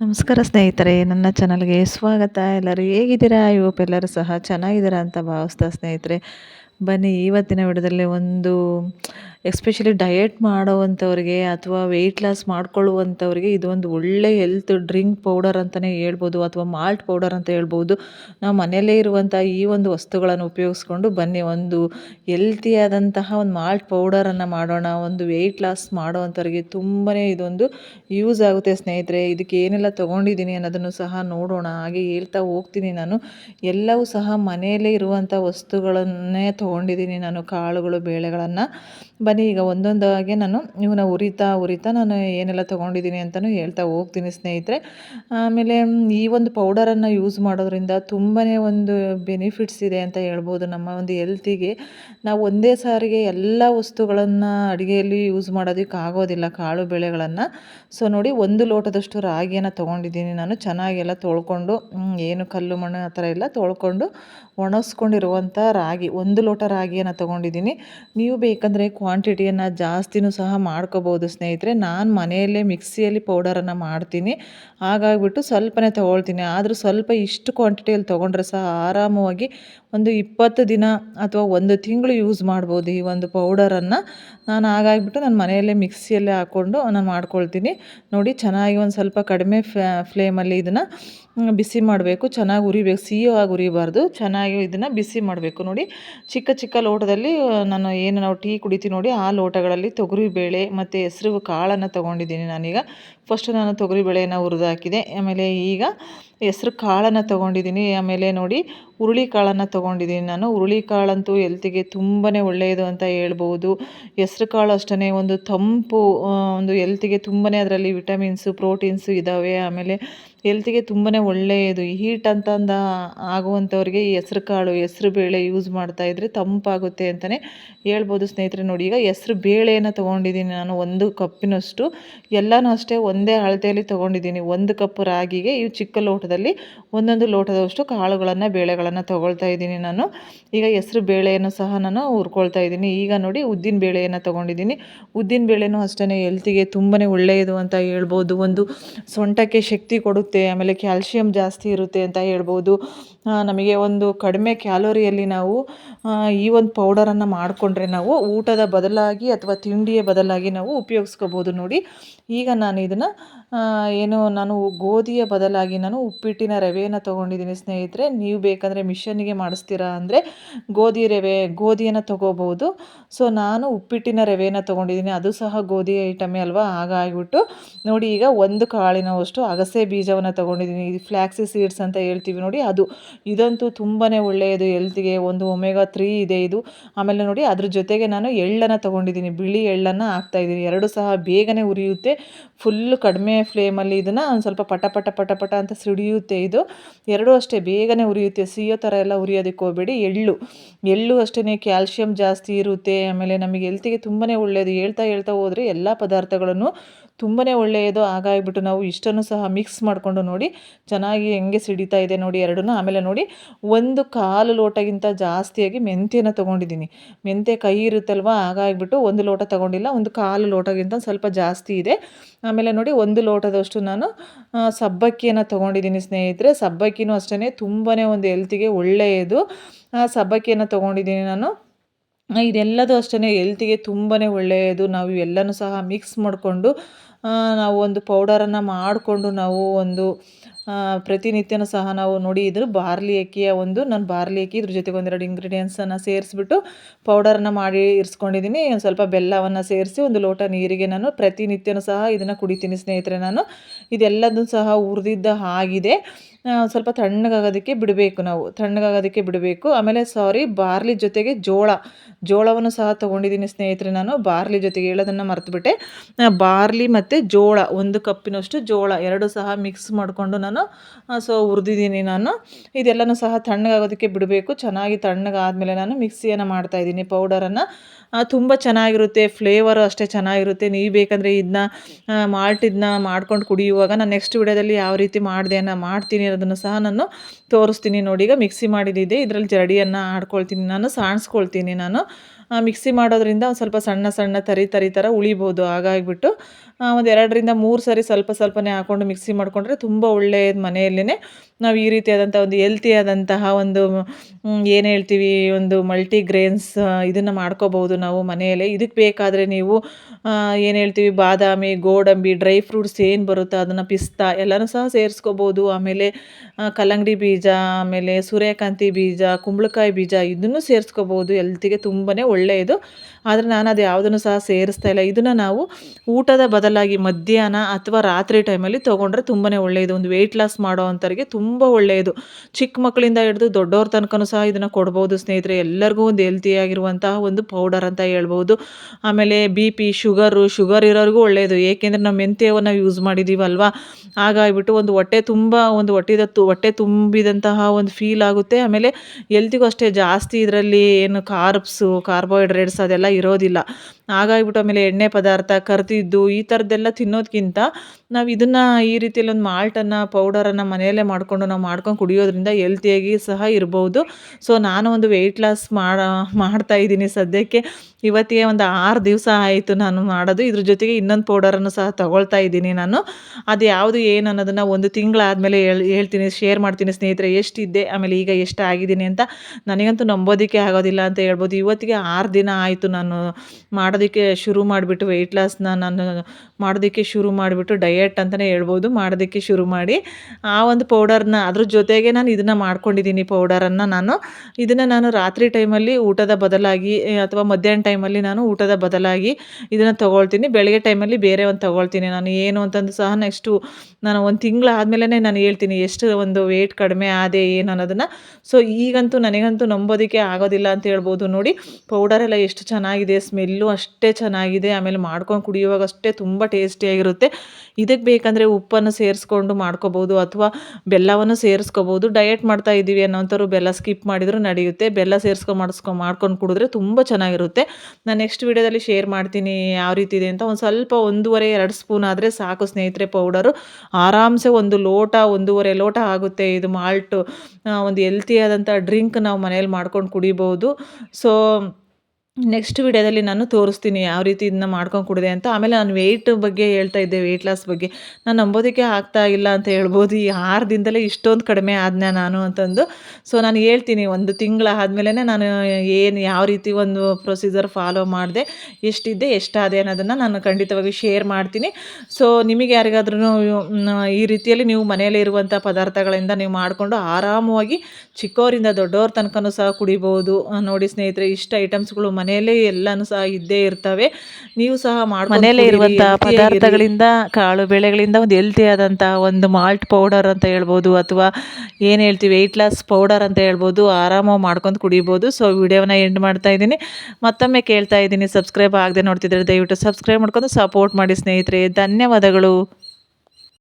ನಮಸ್ಕಾರ ಸ್ನೇಹಿತರೆ, ನನ್ನ ಚಾನಲ್ಗೆ ಸ್ವಾಗತ. ಎಲ್ಲರೂ ಹೇಗಿದ್ದೀರಾ? ಇವಪ್ಪ ಎಲ್ಲರೂ ಸಹ ಚೆನ್ನಾಗಿದ್ದೀರಾ ಅಂತ ಭಾವಿಸ್ತಾ ಸ್ನೇಹಿತರೆ. ಬನ್ನಿ, ಇವತ್ತಿನ ವಿಡಿಯೋದಲ್ಲಿ ಒಂದು ಎಸ್ಪೆಷಲಿ ಡಯೆಟ್ ಮಾಡೋವಂಥವ್ರಿಗೆ ಅಥವಾ ವೆಯ್ಟ್ ಲಾಸ್ ಮಾಡ್ಕೊಳ್ಳುವಂಥವ್ರಿಗೆ ಇದೊಂದು ಒಳ್ಳೆ ಹೆಲ್ತ್ ಡ್ರಿಂಕ್ ಪೌಡರ್ ಅಂತಲೇ ಹೇಳ್ಬೋದು ಅಥವಾ ಮಾಲ್ಟ್ ಪೌಡರ್ ಅಂತ ಹೇಳ್ಬೋದು. ನಾವು ಮನೆಯಲ್ಲೇ ಇರುವಂಥ ಈ ಒಂದು ವಸ್ತುಗಳನ್ನು ಉಪಯೋಗಿಸ್ಕೊಂಡು ಬನ್ನಿ. ಒಂದು ಹೆಲ್ತಿಯಾದಂತಹ ಒಂದು ಮಾಲ್ಟ್ ಪೌಡರನ್ನು ಮಾಡೋಣ. ಒಂದು ವೆಯ್ಟ್ ಲಾಸ್ ಮಾಡೋವಂಥವ್ರಿಗೆ ತುಂಬಾ ಇದೊಂದು ಯೂಸ್ ಆಗುತ್ತೆ ಸ್ನೇಹಿತರೆ. ಇದಕ್ಕೆ ಏನೆಲ್ಲ ತೊಗೊಂಡಿದ್ದೀನಿ ಅನ್ನೋದನ್ನು ಸಹ ನೋಡೋಣ. ಹಾಗೆ ಹೇಳ್ತಾ ಹೋಗ್ತೀನಿ ನಾನು. ಎಲ್ಲವೂ ಸಹ ಮನೆಯಲ್ಲೇ ಇರುವಂಥ ವಸ್ತುಗಳನ್ನೇ ತೊಗೊಂಡಿದ್ದೀನಿ ನಾನು. ಕಾಳುಗಳು, ಬೇಳೆಗಳನ್ನು. ಬನ್ನಿ, ಈಗ ಒಂದೊಂದಾಗಿ ನಾನು ಇವನ್ನ ಉರಿತಾ ಉರಿತಾ ನಾನು ಏನೆಲ್ಲ ತೊಗೊಂಡಿದ್ದೀನಿ ಅಂತಲೂ ಹೇಳ್ತಾ ಹೋಗ್ತೀನಿ ಸ್ನೇಹಿತರೆ. ಆಮೇಲೆ ಈ ಒಂದು ಪೌಡರನ್ನು ಯೂಸ್ ಮಾಡೋದ್ರಿಂದ ತುಂಬಾ ಒಂದು ಬೆನಿಫಿಟ್ಸ್ ಇದೆ ಅಂತ ಹೇಳ್ಬೋದು. ನಮ್ಮ ಒಂದು ಹೆಲ್ತಿಗೆ ನಾವು ಒಂದೇ ಸಾರಿಗೆ ಎಲ್ಲ ವಸ್ತುಗಳನ್ನು ಅಡುಗೆಯಲ್ಲಿ ಯೂಸ್ ಮಾಡೋದಕ್ಕೆ ಆಗೋದಿಲ್ಲ ಕಾಳು ಬೆಳೆಗಳನ್ನು. ಸೊ, ನೋಡಿ, ಒಂದು ಲೋಟದಷ್ಟು ರಾಗಿಯನ್ನು ತೊಗೊಂಡಿದ್ದೀನಿ ನಾನು. ಚೆನ್ನಾಗೆಲ್ಲ ತೊಳ್ಕೊಂಡು ಏನು ಕಲ್ಲು ಮಣ್ಣು ಆ ಥರ ಎಲ್ಲ ತೊಳ್ಕೊಂಡು ಒಣಗಿಸ್ಕೊಂಡಿರುವಂಥ ರಾಗಿ, ಒಂದು ಲೋಟ ರಾಗಿಯನ್ನು ತೊಗೊಂಡಿದ್ದೀನಿ. ನೀವು ಬೇಕಂದರೆ ಕ್ವಾಂಟಿಟಿಯನ್ನು ಜಾಸ್ತಿನೂ ಸಹ ಮಾಡ್ಕೋಬೋದು ಸ್ನೇಹಿತರೆ. ನಾನು ಮನೆಯಲ್ಲೇ ಮಿಕ್ಸಿಯಲ್ಲಿ ಪೌಡರನ್ನು ಮಾಡ್ತೀನಿ. ಹಾಗಾಗಿಬಿಟ್ಟು ಸ್ವಲ್ಪನೇ ತೊಗೊಳ್ತೀನಿ. ಆದರೂ ಸ್ವಲ್ಪ ಇಷ್ಟು ಕ್ವಾಂಟಿಟಿಯಲ್ಲಿ ತೊಗೊಂಡ್ರೆ ಸಹ ಆರಾಮವಾಗಿ ಒಂದು ಇಪ್ಪತ್ತು ದಿನ ಅಥವಾ ಒಂದು ತಿಂಗಳು ಯೂಸ್ ಮಾಡ್ಬೋದು ಈ ಒಂದು ಪೌಡರನ್ನು ನಾನು ಹಾಗಾಗಿಬಿಟ್ಟು ನಾನು ಮನೆಯಲ್ಲೇ ಮಿಕ್ಸಿಯಲ್ಲೇ ಹಾಕ್ಕೊಂಡು ನಾನು ಮಾಡ್ಕೊಳ್ತೀನಿ. ನೋಡಿ ಚೆನ್ನಾಗಿ ಒಂದು ಸ್ವಲ್ಪ ಕಡಿಮೆ ಫ್ಲೇಮಲ್ಲಿ ಇದನ್ನು ಬಿಸಿ ಮಾಡಬೇಕು, ಚೆನ್ನಾಗಿ ಉರಿಬೇಕು, ಸಿಹಿಯಾಗಿ ಉರಿಬಾರ್ದು, ಚೆನ್ನಾಗಿ ಇದನ್ನು ಬಿಸಿ ಮಾಡಬೇಕು. ನೋಡಿ, ಚಿಕ್ಕ ಚಿಕ್ಕ ಲೋಟದಲ್ಲಿ ನಾನು ಏನು ನಾವು ಟೀ ಕುಡಿತೀವಿ ನೋಡಿ, ಆ ಲೋಟಗಳಲ್ಲಿ ತೊಗರಿಬೇಳೆ ಮತ್ತು ಹೆಸರು ಕಾಳನ್ನು ತೊಗೊಂಡಿದ್ದೀನಿ ನಾನೀಗ. ಫಸ್ಟ್ ನಾನು ತೊಗರಿಬೇಳೆಯನ್ನು ಹುರಿದು ಹಾಕಿದೆ ಆಮೇಲೆ ಈಗ ಹೆಸ್ರು ಕಾಳನ್ನು ತೊಗೊಂಡಿದ್ದೀನಿ, ಆಮೇಲೆ ನೋಡಿ ಹುರುಳಿ ಕಾಳನ್ನು ತೊಗೊಂಡಿದ್ದೀನಿ ನಾನು. ಹುರುಳಿ ಕಾಳಂತೂ ಎಲ್ತಿಗೆ ತುಂಬಾ ಒಳ್ಳೆಯದು ಅಂತ ಹೇಳ್ಬೋದು. ಹೆಸ್ರು ಕಾಳು ಅಷ್ಟೇ ಒಂದು ತಂಪು ಒಂದು ಎಲ್ತಿಗೆ ತುಂಬಾ ಅದರಲ್ಲಿ ವಿಟಮಿನ್ಸು, ಪ್ರೋಟೀನ್ಸು ಇದ್ದಾವೆ ಆಮೇಲೆ ಹೆಲ್ತಿಗೆ ತುಂಬಾ ಒಳ್ಳೆಯದು. ಹೀಟ್ ಅಂತಂದ ಆಗುವಂಥವ್ರಿಗೆ ಈ ಹೆಸ್ರು ಕಾಳು ಹೆಸ್ರು ಬೇಳೆ ಯೂಸ್ ಮಾಡ್ತಾಯಿದ್ರೆ ತಂಪಾಗುತ್ತೆ ಅಂತಲೇ ಹೇಳ್ಬೋದು ಸ್ನೇಹಿತರೆ ನೋಡಿ. ಈಗ ಹೆಸ್ರು ಬೇಳೆಯನ್ನು ತೊಗೊಂಡಿದ್ದೀನಿ ನಾನು ಒಂದು ಕಪ್ಪಿನಷ್ಟು. ಎಲ್ಲನೂ ಅಷ್ಟೇ ಒಂದೇ ಅಳತೆಯಲ್ಲಿ ತೊಗೊಂಡಿದ್ದೀನಿ. ಒಂದು ಕಪ್ ರಾಗಿಗೆ ಇವು ಚಿಕ್ಕ ಲೋಟದಲ್ಲಿ ಒಂದೊಂದು ಲೋಟದಷ್ಟು ಕಾಳುಗಳನ್ನು, ಬೇಳೆಗಳನ್ನು ತೊಗೊಳ್ತಾ ಇದ್ದೀನಿ ನಾನು. ಈಗ ಹೆಸರು ಬೇಳೆಯನ್ನು ಸಹ ನಾನು ಹುರ್ಕೊಳ್ತಾ ಇದ್ದೀನಿ. ಈಗ ನೋಡಿ ಉದ್ದಿನ ಬೇಳೆಯನ್ನು ತೊಗೊಂಡಿದ್ದೀನಿ. ಉದ್ದಿನ ಬೇಳೆನೂ ಅಷ್ಟೇ ಹೆಲ್ತಿಗೆ ತುಂಬಾ ಒಳ್ಳೆಯದು ಅಂತ ಹೇಳ್ಬೋದು. ಒಂದು ಸೊಂಟಕ್ಕೆ ಶಕ್ತಿ ಕೊಡುತ್ತೆ, ಆಮೇಲೆ ಕ್ಯಾಲ್ಶಿಯಂ ಜಾಸ್ತಿ ಇರುತ್ತೆ ಅಂತ ಹೇಳ್ಬೋದು. ನಮಗೆ ಒಂದು ಕಡಿಮೆ ಕ್ಯಾಲೋರಿಯಲ್ಲಿ ನಾವು ಈ ಒಂದು ಪೌಡರನ್ನು ಮಾಡಿಕೊಂಡ್ರೆ ನಾವು ಊಟದ ಬದಲಾಗಿ ಅಥವಾ ತಿಂಡಿಯ ಬದಲಾಗಿ ನಾವು ಉಪಯೋಗಿಸ್ಕೋಬೋದು ನೋಡಿ. ಈಗ ನಾನು ಇದನ್ನು ಏನು, ನಾನು ಗೋಧಿಯ ಬದಲಾಗಿ ನಾನು ಉಪ್ಪಿಟ್ಟಿನ ರವೆಯನ್ನು ತೊಗೊಂಡಿದ್ದೀನಿ ಸ್ನೇಹಿತರೆ. ನೀವು ಬೇಕಂದರೆ ಮಿಷನ್ನಿಗೆ ಮಾಡಿಸ್ತೀರಾ ಅಂದರೆ ಗೋಧಿ ರವೆ, ಗೋಧಿಯನ್ನು ತೊಗೋಬೋದು ಸೊ ನಾನು ಉಪ್ಪಿಟ್ಟಿನ ರವೆಯನ್ನು ತೊಗೊಂಡಿದ್ದೀನಿ. ಅದು ಸಹ ಗೋಧಿ ಐಟಮೇ ಅಲ್ವಾ? ಹಾಗಾಗಿಬಿಟ್ಟು ನೋಡಿ, ಈಗ ಒಂದು ಕಾಳಿನವಷ್ಟು ಅಗಸೆ ಬೀಜವನ್ನು ತೊಗೊಂಡಿದ್ದೀನಿ. ಇದು ಫ್ಲ್ಯಾಕ್ಸಿ ಸೀಡ್ಸ್ ಅಂತ ಹೇಳ್ತೀವಿ ನೋಡಿ, ಅದು. ಇದಂತೂ ತುಂಬಾ ಒಳ್ಳೆಯದು ಎಲ್ತಿಗೆ ಒಂದು ಒಮೆಗಾ ತ್ರೀ ಇದೆ ಇದು. ಆಮೇಲೆ ನೋಡಿ, ಅದ್ರ ಜೊತೆಗೆ ನಾನು ಎಳ್ಳನ್ನು ತೊಗೊಂಡಿದ್ದೀನಿ. ಬಿಳಿ ಎಳ್ಳನ್ನು ಹಾಕ್ತಾಯಿದ್ದೀನಿ ಎರಡು ಸಹ ಬೇಗನೆ ಉರಿಯುತ್ತೆ. ಫುಲ್ಲು ಕಡಿಮೆ ಫ್ಲೇಮಲ್ಲಿ ಇದನ್ನು ಒಂದು ಸ್ವಲ್ಪ ಪಟ ಪಟ ಪಟ ಪಟ ಅಂತ ಸಿಡಿಯುತ್ತೆ ಇದು. ಎರಡೂ ಅಷ್ಟೇ ಬೇಗನೆ ಉರಿಯುತ್ತೆ. ಸಿಯೋ ಥರ ಎಲ್ಲ ಉರಿಯೋದಕ್ಕೆ ಹೋಗಬೇಡಿ. ಎಳ್ಳು. ಎಳ್ಳು ಅಷ್ಟೇ ಕ್ಯಾಲ್ಶಿಯಂ ಜಾಸ್ತಿ ಇರುತ್ತೆ. ಆಮೇಲೆ ನಮಗೆ ಹೆಲ್ತಿಗೆ ತುಂಬಾ ಒಳ್ಳೆಯದು ಹೇಳ್ತಾ ಹೇಳ್ತಾ ಹೋದರೆ ಎಲ್ಲ ಪದಾರ್ಥಗಳನ್ನು ತುಂಬಾ ಒಳ್ಳೆಯದು. ಹಾಗಾಗಿಬಿಟ್ಟು ನಾವು ಇಷ್ಟನ್ನು ಸಹ ಮಿಕ್ಸ್ ಮಾಡಿಕೊಂಡು ನೋಡಿ, ಚೆನ್ನಾಗಿ ಹೆಂಗೆ ಸಿಡಿತಾ ಇದೆ ನೋಡಿ ಎರಡನ್ನೂ. ಆಮೇಲೆ ನೋಡಿ, ಒಂದು ಕಾಲು ಲೋಟಗಿಂತ ಜಾಸ್ತಿಯಾಗಿ ಮೆಂತ್ಯನ ತೊಗೊಂಡಿದ್ದೀನಿ. ಮೆಂತ್ಯ ಕೈ ಇರುತ್ತಲ್ವ? ಹಾಗಾಗಿಬಿಟ್ಟು ಒಂದು ಲೋಟ ತೊಗೊಂಡಿಲ್ಲ, ಒಂದು ಕಾಲು ಲೋಟಗಿಂತ ಸ್ವಲ್ಪ ಜಾಸ್ತಿ ಇದೆ. ಆಮೇಲೆ ನೋಡಿ, ಒಂದು ಲೋಟದಷ್ಟು ನಾನು ಸಬ್ಬಕ್ಕಿಯನ್ನು ತೊಗೊಂಡಿದ್ದೀನಿ ಸ್ನೇಹಿತರೆ. ಸಬ್ಬಕ್ಕಿನೂ ಅಷ್ಟೇ ತುಂಬಾ ಒಂದು ಹೆಲ್ತಿಗೆ ಒಳ್ಳೆಯದು. ಆ ಸಬ್ಬಕ್ಕಿಯನ್ನು ತೊಗೊಂಡಿದ್ದೀನಿ ನಾನು. ಇದೆಲ್ಲದೂ ಅಷ್ಟೇ ಹೆಲ್ತಿಗೆ ತುಂಬಾ ಒಳ್ಳೆಯದು. ನಾವು ಎಲ್ಲನೂ ಸಹ ಮಿಕ್ಸ್ ಮಾಡಿಕೊಂಡು ನಾವು ಒಂದು ಪೌಡರನ್ನು ಮಾಡಿಕೊಂಡು ನಾವು ಒಂದು ಪ್ರತಿನಿತ್ಯನೂ ಸಹ ನಾವು ನೋಡಿ ಇದ್ರ ಬಾರ್ಲಿ ಅಕ್ಕಿಯ ಒಂದು, ನಾನು ಬಾರ್ಲಿ ಅಕ್ಕಿ ಇದ್ರ ಜೊತೆಗೆ ಒಂದೆರಡು ಇಂಗ್ರೀಡಿಯೆಂಟ್ಸನ್ನು ಸೇರಿಸ್ಬಿಟ್ಟು ಪೌಡರನ್ನು ಮಾಡಿ ಇರಿಸ್ಕೊಂಡಿದ್ದೀನಿ ಒಂದು ಸ್ವಲ್ಪ ಬೆಲ್ಲವನ್ನು ಸೇರಿಸಿ ಒಂದು ಲೋಟ ನೀರಿಗೆ ನಾನು ಪ್ರತಿನಿತ್ಯನೂ ಸಹ ಇದನ್ನು ಕುಡಿತೀನಿ ಸ್ನೇಹಿತರೆ ನಾನು. ಇದೆಲ್ಲದೂ ಸಹ ಹುರಿದಿದ್ದ ಆಗಿದೆ ಸ್ವಲ್ಪ ತಣ್ಣಗಾಗೋದಕ್ಕೆ ಬಿಡಬೇಕು ನಾವು. ತಣ್ಣಗಾಗೋದಕ್ಕೆ ಬಿಡಬೇಕು. ಆಮೇಲೆ ಸಾರಿ ಬಾರ್ಲಿ ಜೊತೆಗೆ ಜೋಳ. ಜೋಳವನ್ನು ಸಹ ತೊಗೊಂಡಿದ್ದೀನಿ ಸ್ನೇಹಿತರೆ ನಾನು. ಬಾರ್ಲಿ ಜೊತೆಗೆ ಹೇಳೋದನ್ನು ಮರೆತುಬಿಟ್ಟೆ. ಬಾರ್ಲಿ ಮತ್ತು ಜೋಳ, ಒಂದು ಕಪ್ಪಿನಷ್ಟು ಜೋಳ, ಎರಡು ಸಹ ಮಿಕ್ಸ್ ಮಾಡಿಕೊಂಡು ನಾನು ಸೊ ಹುರಿದಿದ್ದೀನಿ ನಾನು. ಇದೆಲ್ಲನೂ ಸಹ ತಣ್ಣಗಾಗೋದಕ್ಕೆ ಬಿಡಬೇಕು. ಚೆನ್ನಾಗಿ ತಣ್ಣಗಾದಮೇಲೆ ನಾನು ಮಿಕ್ಸಿಯನ್ನು ಮಾಡ್ತಾಯಿದ್ದೀನಿ ಪೌಡರನ್ನು. ತುಂಬ ಚೆನ್ನಾಗಿರುತ್ತೆ ಫ್ಲೇವರು ಅಷ್ಟೇ ಚೆನ್ನಾಗಿರುತ್ತೆ. ನೀವು ಬೇಕಂದರೆ ಇದನ್ನ ಮಾಲ್ಟ್ ಇದನ್ನ ಮಾಡ್ಕೊಂಡು ಕುಡಿಯುವಾಗ. ನಾನು ನೆಕ್ಸ್ಟ್ ವಿಡಿಯೋದಲ್ಲಿ ಯಾವ ರೀತಿ ಮಾಡಿದೆ ಅನ್ನೋ ಮಾಡ್ತೀನಿ ಅನ್ನೋದನ್ನು ಸಹ ನಾನು ತೋರಿಸ್ತೀನಿ ನೋಡಿ. ಈಗ ಮಿಕ್ಸಿ ಮಾಡಿದ್ದಿದೆ ಇದರಲ್ಲಿ ಜರಡಿಯನ್ನು ಆಡ್ಕೊಳ್ತೀನಿ ನಾನು ಸಾಣಿಸ್ಕೊಳ್ತೀನಿ ನಾನು. ಮಿಕ್ಸಿ ಮಾಡೋದ್ರಿಂದ ಒಂದು ಸ್ವಲ್ಪ ಸಣ್ಣ ಸಣ್ಣ ತರಿ ತರಿ ಥರ ಉಳಿಬೋದು. ಹಾಗಾಗಿಬಿಟ್ಟು ಒಂದು ಎರಡರಿಂದ ಮೂರು ಸರಿ ಸ್ವಲ್ಪ ಸ್ವಲ್ಪನೇ ಹಾಕ್ಕೊಂಡು ಮಿಕ್ಸಿ ಮಾಡಿಕೊಂಡ್ರೆ ತುಂಬ ಒಳ್ಳೆಯದು ಮನೆಯಲ್ಲೇ ನಾವು ಈ ರೀತಿಯಾದಂಥ ಒಂದು ಹೆಲ್ತಿಯಾದಂತಹ ಒಂದು ಏನು ಹೇಳ್ತೀವಿ, ಒಂದು ಮಲ್ಟಿ ಗ್ರೇನ್ಸ್ ಇದನ್ನು ಮಾಡ್ಕೋಬೋದು ನಾವು ಮನೆಯಲ್ಲೇ. ಇದಕ್ಕೆ ಬೇಕಾದರೆ ನೀವು ಏನು ಹೇಳ್ತೀವಿ, ಬಾದಾಮಿ, ಗೋಡಂಬಿ ಡ್ರೈ ಫ್ರೂಟ್ಸ್ ಏನು ಬರುತ್ತೋ ಅದನ್ನು ಪಿಸ್ತಾ ಎಲ್ಲನೂ ಸಹ ಸೇರಿಸ್ಕೋಬೋದು ಆಮೇಲೆ ಕಲ್ಲಂಗಡಿ ಬೀಜ, ಆಮೇಲೆ ಸೂರ್ಯಕಾಂತಿ ಬೀಜ, ಕುಂಬಳಕಾಯಿ ಬೀಜ ಇದನ್ನು ಸೇರಿಸ್ಕೋಬೋದು ತುಂಬನೇ ತುಂಬಾ ಒಳ್ಳೆಯದು. ಆದರೆ ನಾನು ಅದು ಯಾವುದನ್ನು ಸಹ ಸೇರಿಸ್ತಾ ಇಲ್ಲ. ಇದನ್ನು ನಾವು ಊಟದ ಬದಲಾಗಿ ಮಧ್ಯಾಹ್ನ ಅಥವಾ ರಾತ್ರಿ ಟೈಮಲ್ಲಿ ತೊಗೊಂಡ್ರೆ ತುಂಬಾ ಒಳ್ಳೆಯದು. ಒಂದು ವೆಯ್ಟ್ ಲಾಸ್ ಮಾಡೋ ಅಂಥವ್ರಿಗೆ ತುಂಬ ಒಳ್ಳೆಯದು. ಚಿಕ್ಕ ಮಕ್ಕಳಿಂದ ಹಿಡಿದು ದೊಡ್ಡವ್ರ ತನಕನೂ ಸಹ ಇದನ್ನು ಕೊಡ್ಬೋದು ಸ್ನೇಹಿತರೆ. ಎಲ್ಲರಿಗೂ ಒಂದು ಹೆಲ್ತಿಯಾಗಿರುವಂತಹ ಒಂದು ಪೌಡರ್ ಅಂತ ಹೇಳ್ಬೋದು. ಆಮೇಲೆ ಬಿ ಪಿ ಶುಗರು ಶುಗರ್ ಇರೋರಿಗೂ ಒಳ್ಳೆಯದು. ಏಕೆಂದರೆ ನಾವು ಮೆಂತ್ಯವನ್ನು ಯೂಸ್ ಮಾಡಿದ್ದೀವಲ್ವಾ ಹಾಗಾಗಿಬಿಟ್ಟು ಒಂದು ಹೊಟ್ಟೆ ತುಂಬ ಒಂದು ಹೊಟ್ಟೆದ ಹೊಟ್ಟೆ ತುಂಬಿದಂತಹ ಒಂದು ಫೀಲ್ ಆಗುತ್ತೆ. ಆಮೇಲೆ ಎಲ್ತಿಗೂ ಅಷ್ಟೇ ಜಾಸ್ತಿ ಇದರಲ್ಲಿ ಏನು ಕಾರ್ಬ್ಸು ಕಾರ್ಬೋಹೈಡ್ರೇಟ್ಸ್ ಅದೆಲ್ಲ ಇರೋದಿಲ್ಲ. ಹಾಗಾಗಿಬಿಟ್ಟು ಆಮೇಲೆ ಎಣ್ಣೆ ಪದಾರ್ಥ ಕರ್ದಿದ್ದು ಈ ಥರದ್ದೆಲ್ಲ ತಿನ್ನೋದಕ್ಕಿಂತ ನಾವು ಇದನ್ನು ಈ ರೀತಿಯಲ್ಲಿ ಒಂದು ಮಾಲ್ಟನ್ನು ಪೌಡರನ್ನು ಮನೆಯಲ್ಲೇ ಮಾಡಿಕೊಂಡು ನಾವು ಮಾಡ್ಕೊಂಡು ಕುಡಿಯೋದ್ರಿಂದ ಹೆಲ್ತಿಯಾಗಿ ಸಹ ಇರ್ಬೋದು. ಸೊ ನಾನು ಒಂದು ವೆಯ್ಟ್ ಲಾಸ್ ಮಾಡ, ಮಾಡ್ತಾ ಇದ್ದೀನಿ ಸದ್ಯಕ್ಕೆ. ಇವತ್ತಿಗೆ ಒಂದು ಆರು ದಿವಸ ಆಯಿತು ನಾನು ಮಾಡೋದು. ಇದ್ರ ಜೊತೆಗೆ ಇನ್ನೊಂದು ಪೌಡರನ್ನು ಸಹ ತಗೊಳ್ತಾ ಇದ್ದೀನಿ ನಾನು. ಅದು ಯಾವುದು ಏನು ಅನ್ನೋದನ್ನು ಒಂದು ತಿಂಗಳಾದಮೇಲೆ ಹೇಳ್, ಹೇಳ್ತೀನಿ ಶೇರ್ ಮಾಡ್ತೀನಿ ಸ್ನೇಹಿತರೆ. ಎಷ್ಟಿದ್ದೆ, ಆಮೇಲೆ ಈಗ ಎಷ್ಟು ಆಗಿದ್ದೀನಿ ಅಂತ ನನಗಂತೂ ನಂಬೋದಕ್ಕೆ ಆಗೋದಿಲ್ಲ ಅಂತ ಹೇಳ್ಬೋದು. ಇವತ್ತಿಗೆ ಆರು ದಿನ ಆಯಿತು ನಾನು ಮಾಡೋದಕ್ಕೆ ಶುರು ಮಾಡಿಬಿಟ್ಟು ವೆಯ್ಟ್ ಲಾಸ್ನ ನಾನು ಮಾಡೋದಕ್ಕೆ ಶುರು ಮಾಡಿಬಿಟ್ಟು ಡಯಟ್ ಅಂತಲೇ ಹೇಳ್ಬೋದು, ಮಾಡೋದಕ್ಕೆ ಶುರು ಮಾಡಿ. ಆ ಒಂದು ಪೌಡರ್ನ ಅದ್ರ ಜೊತೆಗೆ ನಾನು ಇದನ್ನು ಮಾಡ್ಕೊಂಡಿದ್ದೀನಿ ಪೌಡರನ್ನು ನಾನು. ಇದನ್ನು ನಾನು ರಾತ್ರಿ ಟೈಮಲ್ಲಿ ಊಟದ ಬದಲಾಗಿ ಅಥವಾ ಮಧ್ಯಾಹ್ನ ಟೈಮಲ್ಲಿ ನಾನು ಊಟದ ಬದಲಾಗಿ ಇದನ್ನು ತೊಗೊಳ್ತೀನಿ. ಬೆಳಗ್ಗೆ ಟೈಮಲ್ಲಿ ಬೇರೆ ಒಂದು ತೊಗೊಳ್ತೀನಿ ನಾನು. ಏನು ಅಂತಂದು ಸಹ ನೆಕ್ಸ್ಟು ನಾನು ಒಂದು ತಿಂಗಳು ಆದಮೇಲೆ ನಾನು ಹೇಳ್ತೀನಿ ಎಷ್ಟು ಒಂದು ವೆಯ್ಟ್ ಕಡಿಮೆ ಆದೆ ಏನು ಅನ್ನೋದನ್ನು. ಸೊ ಈಗಂತೂ ನನಗಂತೂ ನಂಬೋದಕ್ಕೆ ಆಗೋದಿಲ್ಲ ಅಂತ ಹೇಳ್ಬೋದು ನೋಡಿ. ಪೌಡರೆಲ್ಲ ಎಷ್ಟು ಚೆನ್ನಾಗಿದೆ ಸ್ಮೆಲ್ಲು ಅಷ್ಟೇ ಚೆನ್ನಾಗಿದೆ. ಆಮೇಲೆ ಮಾಡ್ಕೊಂಡು ಕುಡಿಯುವಾಗ ಅಷ್ಟೇ ತುಂಬ ಟೇಸ್ಟಿಯಾಗಿರುತ್ತೆ ಇದಕ್ಕೆ ಬೇಕಂದರೆ ಉಪ್ಪನ್ನು ಸೇರಿಸ್ಕೊಂಡು ಮಾಡ್ಕೋಬೋದು ಅಥವಾ ಬೆಲ್ಲವನ್ನು ಸೇರಿಸ್ಕೋಬೋದು. ಡಯಟ್ ಮಾಡ್ತಾ ಇದ್ದೀವಿ ಅನ್ನೋಂಥವ್ರು ಬೆಲ್ಲ ಸ್ಕಿಪ್ ಮಾಡಿದರೂ ನಡೆಯುತ್ತೆ. ಬೆಲ್ಲ ಸೇರಿಸ್ಕೊ ಮಾಡಿಸ್ಕೊ ಮಾಡ್ಕೊಂಡು ಕುಡಿದ್ರೆ ತುಂಬ ಚೆನ್ನಾಗಿರುತ್ತೆ. ನಾನು ನೆಕ್ಸ್ಟ್ ವೀಡಿಯೋದಲ್ಲಿ ಶೇರ್ ಮಾಡ್ತೀನಿ ಯಾವ ರೀತಿ ಇದೆ ಅಂತ. ಒಂದು ಸ್ವಲ್ಪ ಒಂದೂವರೆ, ಎರಡು ಸ್ಪೂನ್ ಆದರೆ ಸಾಕು ಸ್ನೇಹಿತರೆ ಪೌಡರು ಆರಾಮ್ಸೆ ಒಂದು ಲೋಟ, ಒಂದೂವರೆ ಲೋಟ ಆಗುತ್ತೆ ಇದು ಮಾಲ್ಟು ಒಂದು ಹೆಲ್ತಿಯಾದಂಥ ಡ್ರಿಂಕ್ ನಾವು ಮನೇಲಿ ಮಾಡ್ಕೊಂಡು ಕುಡಿಬೋದು. ಸೊ ನೆಕ್ಸ್ಟ್ ವಿಡಿಯೋದಲ್ಲಿ ನಾನು ತೋರಿಸ್ತೀನಿ ಯಾವ ರೀತಿ ಇದನ್ನ ಮಾಡ್ಕೊಂಡು ಕುಡಿದೆ ಅಂತ. ಆಮೇಲೆ ನಾನು ವೆಯ್ಟ್ ಬಗ್ಗೆ ಹೇಳ್ತಾ ಇದ್ದೆ ವೆಯ್ಟ್ ಲಾಸ್ ಬಗ್ಗೆ. ನಾನು ನಂಬೋದಕ್ಕೆ ಆಗ್ತಾ ಇಲ್ಲ ಅಂತ ಹೇಳ್ಬೋದು. ಈ ಆರು ದಿನದಲ್ಲೇ ಇಷ್ಟೊಂದು ಕಡಿಮೆ ಆದ್ನ ನಾನು ಅಂತಂದು. ಸೊ ನಾನು ಹೇಳ್ತೀನಿ ಒಂದು ತಿಂಗಳ ಆದಮೇಲೆ ನಾನು ಏನು ಯಾವ ರೀತಿ ಒಂದು ಪ್ರೊಸೀಜರ್ ಫಾಲೋ ಮಾಡಿದೆ ಎಷ್ಟಿದ್ದೆ ಎಷ್ಟಾದೆ ಅನ್ನೋದನ್ನು ನಾನು ಖಂಡಿತವಾಗಿ ಶೇರ್ ಮಾಡ್ತೀನಿ. ಸೊ ನಿಮಗೆ ಯಾರಿಗಾದ್ರೂ ಈ ರೀತಿಯಲ್ಲಿ ನೀವು ಮನೆಯಲ್ಲೇ ಇರುವಂಥ ಪದಾರ್ಥಗಳಿಂದ ನೀವು ಮಾಡಿಕೊಂಡು ಆರಾಮವಾಗಿ ಚಿಕ್ಕವರಿಂದ ದೊಡ್ಡವ್ರ ತನಕನೂ ಸಹ ಕುಡಿಬೋದು. ನೋಡಿ ಸ್ನೇಹಿತರೆ, ಇಷ್ಟ ಐಟಮ್ಸ್ಗಳು ಮನೆಯಲ್ಲೇ ಎಲ್ಲನೂ ಸಹ ಇದ್ದೇ ಇರ್ತವೆ. ನೀವು ಸಹ ಮಾಡಿ ಮನೆಯಲ್ಲೇ ಇರುವಂತಹ ಪದಾರ್ಥಗಳಿಂದ ಕಾಳು ಬೆಳೆಗಳಿಂದ ಒಂದು ಹೆಲ್ತಿ ಆದಂತಹ ಒಂದು ಮಾಲ್ಟ್ ಪೌಡರ್ ಅಂತ ಹೇಳ್ಬೋದು ಅಥವಾ ಏನು ಹೇಳ್ತೀವಿ ವೆಯ್ಟ್ ಲಾಸ್ ಪೌಡರ್ ಅಂತ ಹೇಳ್ಬೋದು ಆರಾಮಾಗಿ ಮಾಡ್ಕೊಂಡು ಕುಡಿಬೋದು. ಸೊ ವಿಡಿಯೋನ ಎಂಡ್ ಮಾಡ್ತಾ ಇದ್ದೀನಿ. ಮತ್ತೊಮ್ಮೆ ಕೇಳ್ತಾ ಇದ್ದೀನಿ ಸಬ್ಸ್ಕ್ರೈಬ್ ಆಗದೆ ನೋಡ್ತಿದ್ರೆ ದಯವಿಟ್ಟು ಸಬ್ಸ್ಕ್ರೈಬ್ ಮಾಡ್ಕೊಂಡು ಸಪೋರ್ಟ್ ಮಾಡಿ ಸ್ನೇಹಿತರೆ. ಧನ್ಯವಾದಗಳು.